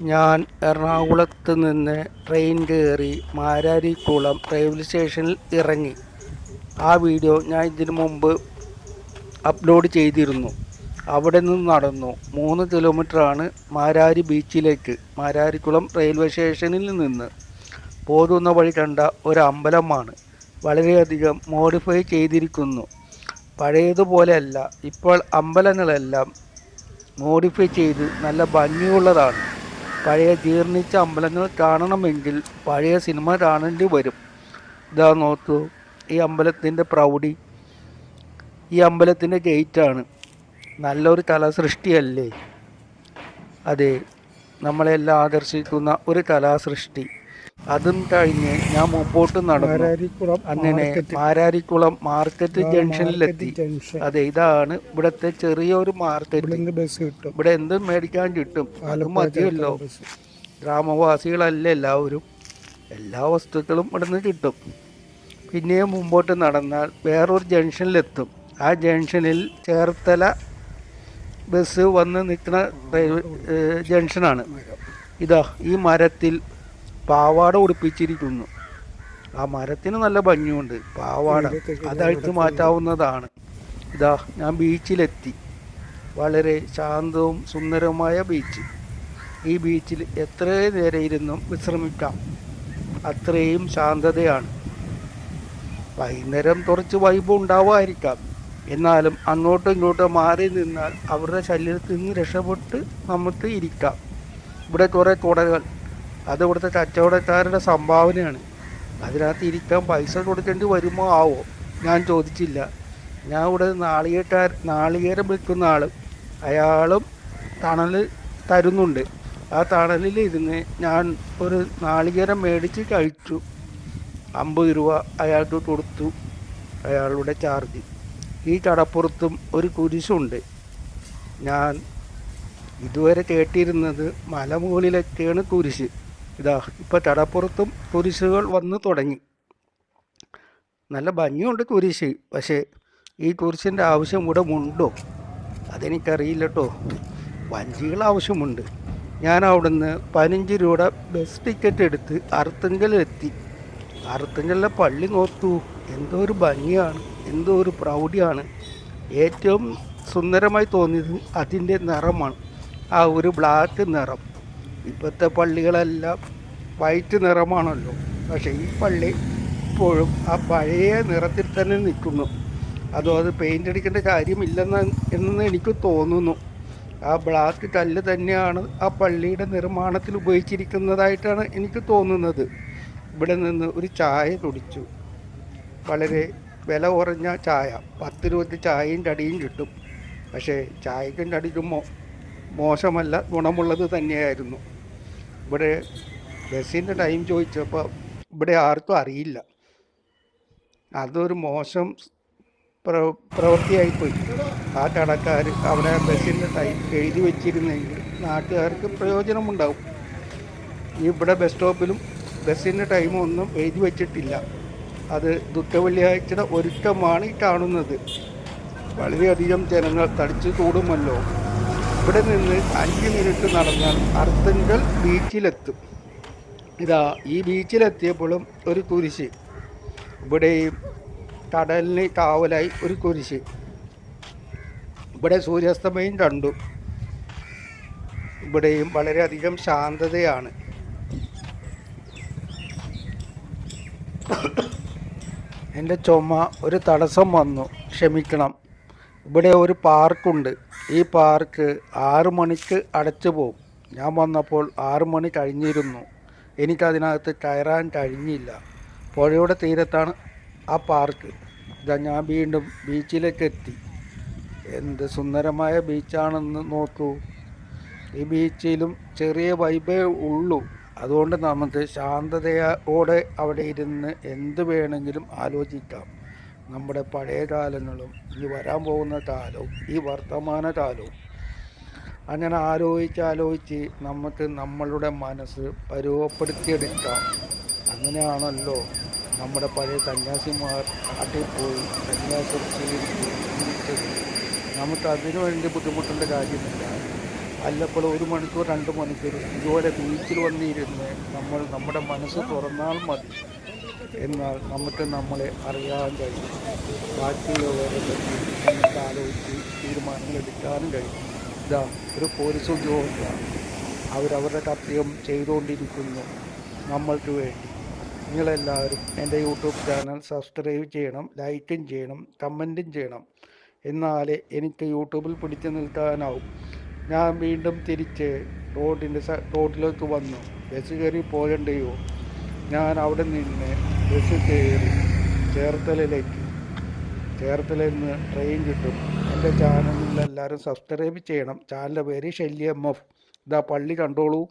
ഞാൻ എറണാകുളത്ത് നിന്ന് ട്രെയിൻ കയറി മാരാരിക്കുളം റെയിൽവേ സ്റ്റേഷനിൽ ഇറങ്ങി. ആ വീഡിയോ ഞാൻ ഇതിനു മുമ്പ് അപ്ലോഡ് ചെയ്തിരുന്നു. അവിടെ നിന്ന് നടന്നു. മൂന്ന് കിലോമീറ്ററാണ് മാരാരി ബീച്ചിലേക്ക് മാരാരിക്കുളം റെയിൽവേ സ്റ്റേഷനിൽ നിന്ന്. പോകുന്ന വഴി കണ്ട ഒരു അമ്പലമാണ്. വളരെയധികം മോഡിഫൈ ചെയ്തിരിക്കുന്നു. പഴയതുപോലെയല്ല. ഇപ്പോൾ അമ്പലങ്ങളെല്ലാം മോഡിഫൈ ചെയ്ത് നല്ല ഭംഗിയുള്ളതാണ്. പഴയ ജീർണിച്ച അമ്പലങ്ങൾ കാണണമെങ്കിൽ പഴയ സിനിമ കാണേണ്ടി വരും. ഇതാ നോക്കൂ ഈ അമ്പലത്തിന്റെ പ്രൗഢി. ഈ അമ്പലത്തിന്റെ ഗേറ്റാണ്. നല്ലൊരു കലാസൃഷ്ടിയല്ലേ? അതെ നമ്മളെല്ലാം ആകർഷിക്കുന്ന ഒരു കലാസൃഷ്ടി. അതും കഴിഞ്ഞ് ഞാൻ മുമ്പോട്ട് നടന്നു. അങ്ങനെ. മാരാരിക്കുളം മാർക്കറ്റ് ജംഗ്ഷനിലെത്തി. അതെ ഇതാണ് ഇവിടത്തെ ചെറിയൊരു മാർക്കറ്റ്. ബസ് കിട്ടും. ഇവിടെ എന്തും മേടിക്കാൻ കിട്ടും. അത് മതിയല്ലോ. ഗ്രാമവാസികളല്ല എല്ലാവരും? എല്ലാ വസ്തുക്കളും ഇവിടുന്ന് കിട്ടും. പിന്നെയും മുമ്പോട്ട് നടന്നാൽ വേറൊരു ജംഗ്ഷനിലെത്തും. ആ ജംഗ്ഷനിൽ ചേർത്തല ബസ് വന്ന് നിൽക്കുന്ന ജംഗ്ഷനാണ്. ഇതാ ഈ മരത്തിൽ പാവാട ഉടുപ്പിച്ചിരിക്കുന്നു. ആ മരത്തിന് നല്ല ഭംഗിയുണ്ട്. പാവാട അതഴിച്ചു മാറ്റാവുന്നതാണ്. ഇതാ ഞാൻ ബീച്ചിലെത്തി. വളരെ ശാന്തവും സുന്ദരവുമായ ബീച്ച്. ഈ ബീച്ചിൽ എത്ര നേരം ഇരുന്നും വിശ്രമിക്കാം. അത്രയും ശാന്തതയാണ്. വൈകുന്നേരം കുറച്ച് വൈബ് ഉണ്ടാവുമായിരിക്കാം. എന്നാലും അങ്ങോട്ടും ഇങ്ങോട്ടും മാറി നിന്നാൽ അവരുടെ ശല്യത്തിൽ നിന്ന് രക്ഷപ്പെട്ട് നമുക്ക് ഇരിക്കാം. ഇവിടെ കുറേ കുടകൾ അത് ഇവിടുത്തെ കച്ചവടക്കാരുടെ സംഭാവനയാണ്. അതിനകത്ത് ഇരിക്കാൻ പൈസ കൊടുക്കേണ്ടി വരുമോ? ആവോ? ഞാൻ ചോദിച്ചില്ല. ഞാൻ ഇവിടെ നാളികേക്കാർ നാളികേരം വിൽക്കുന്ന ആൾ അയാളും തണൽ തരുന്നുണ്ട്. ആ തണലിൽ ഇരുന്ന് ഞാൻ ഒരു നാളികേരം മേടിച്ച് കഴിച്ചു. അമ്പത് രൂപ അയാൾക്ക് കൊടുത്തു. അയാളുടെ ചാർജ്. ഈ കടപ്പുറത്തും ഒരു കുരിശുണ്ട്. ഞാൻ ഇതുവരെ കേട്ടിരുന്നത് മലമുകളിലൊക്കെയാണ് കുരിശ്. ഇതാ ഇപ്പം തടപ്പുറത്തും കുരിശുകൾ വന്ന് തുടങ്ങി. നല്ല ഭംഗിയുണ്ട് കുരിശ്. പക്ഷേ ഈ കുരിശിന്റെ ആവശ്യം ഇവിടെ ഉണ്ടോ അതെനിക്കറിയില്ല കേട്ടോ വഞ്ചികൾ ആവശ്യമുണ്ട്. ഞാൻ അവിടുന്ന് പതിനഞ്ച് രൂപയുടെ ബസ് ടിക്കറ്റ് എടുത്ത് അറുത്തങ്കലെത്തി അറുത്തങ്കലിലെ പള്ളി നോർത്തു. എന്തോ ഒരു ഭംഗിയാണ് എന്തോ ഒരു പ്രൗഢിയാണ്. ഏറ്റവും സുന്ദരമായി തോന്നിയത് അതിന്റെ നിറമാണ്. ആ ഒരു ബ്ലാക്ക് നിറം. ഇപ്പോഴത്തെ പള്ളികളെല്ലാം വൈറ്റ് നിറമാണല്ലോ. പക്ഷേ ഈ പള്ളി ഇപ്പോഴും ആ പഴയ നിറത്തിൽ തന്നെ നിൽക്കുന്നു. അതോ അത് പെയിന്റ് അടിക്കേണ്ട കാര്യമില്ലെന്ന് എന്ന് എനിക്ക് തോന്നുന്നു. ആ ബ്ലാക്ക് കല്ല് തന്നെയാണ് ആ പള്ളിയുടെ നിർമ്മാണത്തിൽ ഉപയോഗിച്ചിരിക്കുന്നതായിട്ടാണ് എനിക്ക് തോന്നുന്നത്. ഇവിടെ നിന്ന് ഒരു ചായ കുടിച്ചു. വളരെ വില കുറഞ്ഞ ചായ. പത്ത് രൂപയ്ക്ക് ചായയും കടിയും കിട്ടും. പക്ഷേ ചായക്കും കടിക്കുമ്പോൾ മോശമല്ല ഗുണമുള്ളത് തന്നെയായിരുന്നു. ഇവിടെ ബസ്സിന്റെ ടൈം ചോദിച്ചപ്പോൾ ഇവിടെ ആർക്കും അറിയില്ല. അതൊരു മോശം പ്ര പ്രവൃത്തിയായിപ്പോയി. ആ കടക്കാർ അവിടെ ബസ്സിന്റെ ടൈം എഴുതി വെച്ചിരുന്നെങ്കിൽ നാട്ടുകാർക്ക് പ്രയോജനമുണ്ടാവും. ഇവിടെ ബസ് സ്റ്റോപ്പിലും ബസ്സിന്റെ ടൈമൊന്നും എഴുതി വെച്ചിട്ടില്ല. അത് ദുഃഖവെള്ളിയാഴ്ചയുടെ ഒരുക്കമാണ് ഈ കാണുന്നത്. വളരെയധികം ജനങ്ങൾ തടിച്ചു കൂടുമല്ലോ ഇവിടെ നിന്ന് അഞ്ച് മിനിറ്റ് നടന്നാൽ അർത്തങ്കൽ ബീച്ചിലെത്തും ഇതാ ഈ ബീച്ചിലെത്തിയപ്പോഴും ഒരു കുരിശ്. ഇവിടെയും കടലിന് കാവലായി ഒരു കുരിശ്. ഇവിടെ സൂര്യാസ്തമയം കണ്ടു. ഇവിടെയും വളരെയധികം ശാന്തതയാണ്. എന്റെ ചുമ ഒരു തടസ്സം വന്നു. ക്ഷമിക്കണം. ഇവിടെ ഒരു പാർക്കുണ്ട്. ഈ പാർക്ക് ആറു മണിക്ക് അടച്ചു പോകും ഞാൻ വന്നപ്പോൾ ആറു മണി കഴിഞ്ഞിരുന്നു. എനിക്കതിനകത്ത് കയറാൻ കഴിഞ്ഞില്ല. പുഴയുടെ തീരത്താണ് ആ പാർക്ക്. ഇതാ ഞാൻ വീണ്ടും ബീച്ചിലേക്ക് എത്തി. എന്ത് സുന്ദരമായ ബീച്ചാണെന്ന് നോക്കൂ. ഈ ബീച്ചിലും ചെറിയ വൈബേ ഉള്ളൂ. അതുകൊണ്ട് നമുക്ക് ശാന്തതയോടെ അവിടെ ഇരുന്ന് എന്ത് വേണമെങ്കിലും ആലോചിക്കാം. നമ്മുടെ പഴയ കാലങ്ങളും ഇനി വരാൻ പോകുന്ന കാലവും ഈ വർത്തമാന കാലവും. അങ്ങനെ ആലോചിച്ച് ആലോചിച്ച് നമുക്ക് നമ്മളുടെ മനസ്സ് പരുവപ്പെടുത്തിയെടുക്കാം. അങ്ങനെയാണല്ലോ നമ്മുടെ പഴയ സന്യാസിമാർ നാട്ടിൽ പോയി സന്യാസം നമുക്ക് അതിനു വേണ്ടി ബുദ്ധിമുട്ടേണ്ട കാര്യമില്ല. അല്ലപ്പോൾ ഒരു മണിക്കൂർ രണ്ട് മണിക്കൂർ ഇതുപോലെ ബീച്ചിൽ വന്നിരുന്ന് നമ്മൾ നമ്മുടെ മനസ്സ് തുറന്നാൽ മതി. എന്നാൽ നമുക്ക് നമ്മളെ അറിയാൻ കഴിയും. ബാക്കിയുള്ളവരെ പറ്റി നമുക്ക് ആലോചിച്ച് തീരുമാനങ്ങൾ എടുക്കാനും കഴിയും. ഇതാ ഒരു പോലീസ് ഉദ്യോഗസ്ഥ അവരവരുടെ കർത്തവ്യം ചെയ്തുകൊണ്ടിരിക്കുന്നു നമ്മൾക്ക് വേണ്ടി. നിങ്ങളെല്ലാവരും എന്റെ യൂട്യൂബ് ചാനൽ സബ്സ്ക്രൈബ് ചെയ്യണം ലൈക്കും ചെയ്യണം കമന്റും ചെയ്യണം. എന്നാലേ എനിക്ക് യൂട്യൂബിൽ പിടിച്ചു നിൽക്കാനാവും. ഞാൻ വീണ്ടും തിരിച്ച് റോഡിന്റെ റോഡിലേക്ക് വന്നു. ബസ് കയറി പോകണ്ടയോ ഞാൻ അവിടെ നിന്ന് ബസ് കയറി ചേർത്തലയിലേക്ക്. ചേർത്തലയിൽ നിന്ന് ട്രെയിൻ കിട്ടും. എന്റെ ചാനലിൽ എല്ലാവരും സബ്സ്ക്രൈബ് ചെയ്യണം. ചാനലിന്റെ പേര് ശല്യ എം എഫ് ഇതാ പള്ളി കണ്ടോളൂ.